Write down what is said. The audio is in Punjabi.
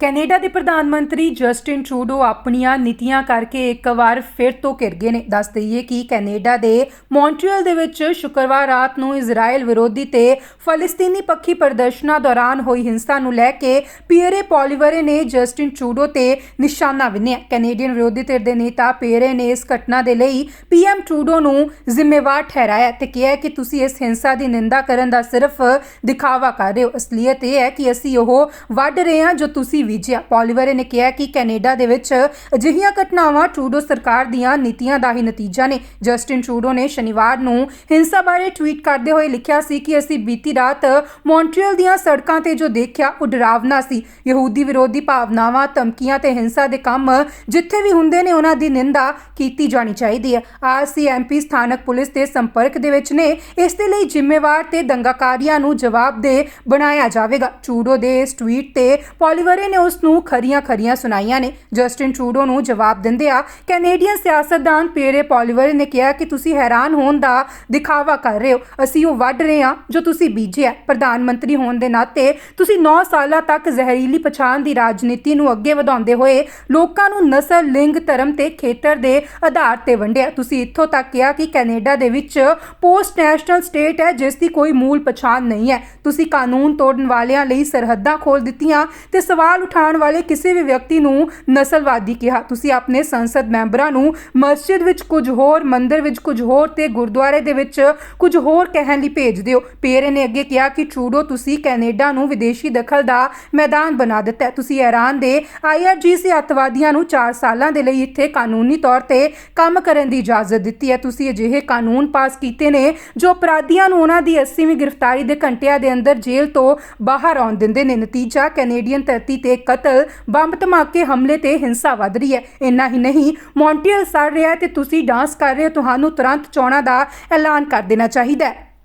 ਕੈਨੇਡਾ ਦੇ ਪ੍ਰਧਾਨ ਮੰਤਰੀ ਜਸਟਿਨ ਟਰੂਡੋ ਆਪਣੀਆਂ ਨੀਤੀਆਂ ਕਰਕੇ ਇੱਕ ਵਾਰ ਫਿਰ ਤੋਂ ਘਿਰ ਗਏ ਨੇ। ਦੱਸ ਦਈਏ ਕਿ ਕੈਨੇਡਾ ਦੇ ਮੌਂਟਰੀਅਲ ਦੇ ਵਿੱਚ ਸ਼ੁੱਕਰਵਾਰ ਰਾਤ ਨੂੰ ਇਜ਼ਰਾਈਲ ਵਿਰੋਧੀ ਤੇ ਫਲਸਤੀਨੀ ਪੱਖੀ ਪ੍ਰਦਰਸ਼ਨਾਂ ਦੌਰਾਨ ਹੋਈ ਹਿੰਸਾ ਨੂੰ ਲੈ ਕੇ ਪੀਅਰੇ ਪੋਲੀਵਰੇ ਨੇ ਜਸਟਿਨ ਟਰੂਡੋ ਤੇ ਨਿਸ਼ਾਨਾ ਵਿੰਨਿਆ। ਕੈਨੇਡੀਅਨ ਵਿਰੋਧੀ ਧਿਰ ਦੇ ਨੇਤਾ ਪੀਅਰੇ ਨੇ ਇਸ ਘਟਨਾ ਦੇ ਲਈ ਪੀਐਮ ਟਰੂਡੋ ਨੂੰ ਜ਼ਿੰਮੇਵਾਰ ਠਹਿਰਾਇਆ ਤੇ ਕਿਹਾ ਕਿ ਤੁਸੀਂ ਇਸ ਹਿੰਸਾ ਦੀ ਨਿੰਦਾ ਕਰਨ ਦਾ ਸਿਰਫ ਦਿਖਾਵਾ ਕਰ ਰਹੇ ਹੋ। ਅਸਲੀਅਤ ਇਹ ਹੈ ਕਿ ਅਸੀਂ ਉਹ ਵੱਢ ਰਹੇ ਹਾਂ ਜੋ ਤੁਸੀਂ ਬੀਜਿਆ ਪੋਲੀਵਰੇ ਨੇ ਕਿਹਾ ਕਿ ਕੈਨੇਡਾ ਦੇ ਵਿੱਚ ਅਜਿਹੀਆਂ ਘਟਨਾਵਾਂ ਟਰੂਡੋ ਸਰਕਾਰ ਦੀਆਂ ਨੀਤੀਆਂ ਦਾ ਹੀ ਨਤੀਜਾ ਨੇ। ਜਸਟਿਨ ਟਰੂਡੋ ਨੇ ਸ਼ਨੀਵਾਰ ਨੂੰ ਹਿੰਸਾ ਬਾਰੇ ਟਵੀਟ ਕਰਦੇ ਹੋਏ ਲਿਖਿਆ ਸੀ ਕਿ ਅਸੀਂ ਬੀਤੀ ਰਾਤ ਮੌਂਟਰੀਅਲ ਦੀਆਂ ਸੜਕਾਂ ਤੇ ਜੋ ਦੇਖਿਆ, ਉਹ ਡਰਾਵਨਾ ਸੀ। ਯਹੂਦੀ ਵਿਰੋਧੀ ਭਾਵਨਾਵਾਂ, ਧਮਕੀਆਂ ਤੇ ਹਿੰਸਾ ਦੇ ਕੰਮ ਜਿੱਥੇ ਵੀ ਹੁੰਦੇ ਨੇ, ਉਹਨਾਂ ਦੀ ਨਿੰਦਾ ਕੀਤੀ ਜਾਣੀ ਚਾਹੀਦੀ ਹੈ। ਆਰਸੀਐਮਪੀ ਸਥਾਨਕ ਪੁਲਿਸ ਦੇ ਸੰਪਰਕ ਦੇ ਵਿੱਚ ਨੇ, ਇਸ ਦੇ ਲਈ ਜ਼ਿੰਮੇਵਾਰ ਤੇ ਦੰਗਾਕਾਰੀਆਂ ਨੂੰ ਜਵਾਬਦੇਹ ਬਣਾਇਆ ਜਾਵੇਗਾ। ਟਰੂਡੋ ਦੇ ਇਸ ਟਵੀਟ ਤੇ ਪੋਲੀਵਰੇ ਨੇ ਉਸ ਨੂੰ ਖਰੀਆਂ ਖਰੀਆਂ ਸੁਣਾਈਆਂ ਨੇ। ਜਸਟਿਨ ਟਰੂਡੋ ਨੂੰ ਜਵਾਬ ਦਿੰਦਿਆਂ ਕੈਨੇਡੀਅਨ ਸਿਆਸਤਦਾਨ ਪੀਰੇ ਪੋਲੀਵਰੇ ਨੇ ਕਿਹਾ ਕਿ ਤੁਸੀਂ ਹੈਰਾਨ ਹੋਣ ਦਾ ਦਿਖਾਵਾ ਕਰ ਰਹੇ ਹੋ। ਅਸੀਂ ਉਹ ਵੱਢ ਰਹੇ ਹਾਂ ਜੋ ਤੁਸੀਂ ਬੀਜਿਆ ਪ੍ਰਧਾਨ ਮੰਤਰੀ ਹੋਣ ਦੇ ਨਾਤੇ ਤੁਸੀਂ 9 ਸਾਲਾਂ ਤੱਕ ਜ਼ਹਿਰੀਲੀ ਪਛਾਣ ਦੀ ਰਾਜਨੀਤੀ ਨੂੰ ਅੱਗੇ ਵਧਾਉਂਦੇ ਹੋਏ ਲੋਕਾਂ ਨੂੰ ਨਸਲ, ਲਿੰਗ, ਧਰਮ ਤੇ ਖੇਤਰ ਦੇ ਆਧਾਰ ਤੇ ਵੰਡਿਆ। ਤੁਸੀਂ ਇੱਥੋਂ ਤੱਕ ਕਿਹਾ ਕਿ ਕੈਨੇਡਾ ਦੇ ਵਿੱਚ ਪੋਸਟ ਨੈਸ਼ਨਲ ਸਟੇਟ ਹੈ, ਜਿਸ ਦੀ ਕੋਈ ਮੂਲ ਪਛਾਣ ਨਹੀਂ ਹੈ। ਤੁਸੀਂ ਕਾਨੂੰਨ ਤੋੜਨ ਵਾਲਿਆਂ ਲਈ ਸਰਹੱਦਾਂ ਖੋਲ ਦਿੱਤੀਆਂ ਤੇ ਸਵਾਲ ਉਠਾਉਣ ਵਾਲੇ ਕਿਸੇ ਵੀ ਵਿਅਕਤੀ ਨੂੰ ਨਸਲਵਾਦੀ ਕਿਹਾ। ਤੁਸੀਂ ਆਪਣੇ ਸੰਸਦ ਮੈਂਬਰਾਂ ਨੂੰ ਮਸਜਿਦ ਵਿੱਚ ਕੁਝ ਹੋਰ, ਮੰਦਿਰ ਵਿੱਚ ਕੁਝ ਹੋਰ ਤੇ ਗੁਰਦੁਆਰੇ ਦੇ ਵਿੱਚ ਕੁਝ ਹੋਰ ਕਹਿਣ ਲਈ ਭੇਜ ਦਿਓ। ਪੀਰੇ ਨੇ ਅੱਗੇ ਕਿਹਾ ਕਿ ਟਰੂਡੋ ਤੁਸੀਂ ਕੈਨੇਡਾ ਨੂੰ ਵਿਦੇਸ਼ੀ ਦਖਲ ਦਾ ਮੈਦਾਨ ਬਣਾ ਦਿੱਤਾ ਹੈ। ਤੁਸੀਂ ਇਰਾਨ ਦੇ ਆਈਆਰਜੀਸੀ ਅੱਤਵਾਦੀਆਂ ਨੂੰ 4 ਸਾਲਾਂ ਦੇ ਲਈ ਇੱਥੇ ਕਾਨੂੰਨੀ ਤੌਰ ਤੇ ਕੰਮ ਕਰਨ ਦੀ ਇਜਾਜ਼ਤ ਦਿੱਤੀ ਹੈ। ਤੁਸੀਂ ਅਜਿਹੇ ਕਾਨੂੰਨ ਪਾਸ ਕੀਤੇ ਨੇ ਜੋ ਅਪਰਾਧੀਆਂ ਨੂੰ ਉਹਨਾਂ ਦੀ 80ਵੀਂ ਗ੍ਰਿਫਤਾਰੀ ਦੇ ਘੰਟਿਆਂ ਦੇ ਅੰਦਰ ਜੇਲ੍ਹ ਤੋਂ ਬਾਹਰ ਆਉਣ ਦਿੰਦੇ ਨੇ। ਨਤੀਜਾ ਕੈਨੇਡੀਅਨ ਧਰਤੀ ਤੇ ਕਤਲ ਬੰਬ ਧਮਾਕੇ ਹਮਲੇ ਤੇ ਹਿੰਸਾ ਵਧ ਰਹੀ ਹੈ। ਇੰਨਾ ਹੀ ਨਹੀਂ ਮੌਂਟਰੀਅਲ ਸੜ ਰਿਹਾ ਤੇ ਤੁਸੀਂ ਡਾਂਸ ਕਰ ਰਹੇ ਹੋ, ਤੁਹਾਨੂੰ ਤੁਰੰਤ ਚੋਣਾਂ ਦਾ ਐਲਾਨ ਕਰ ਦੇਣਾ ਚਾਹੀਦਾ ਹੈ।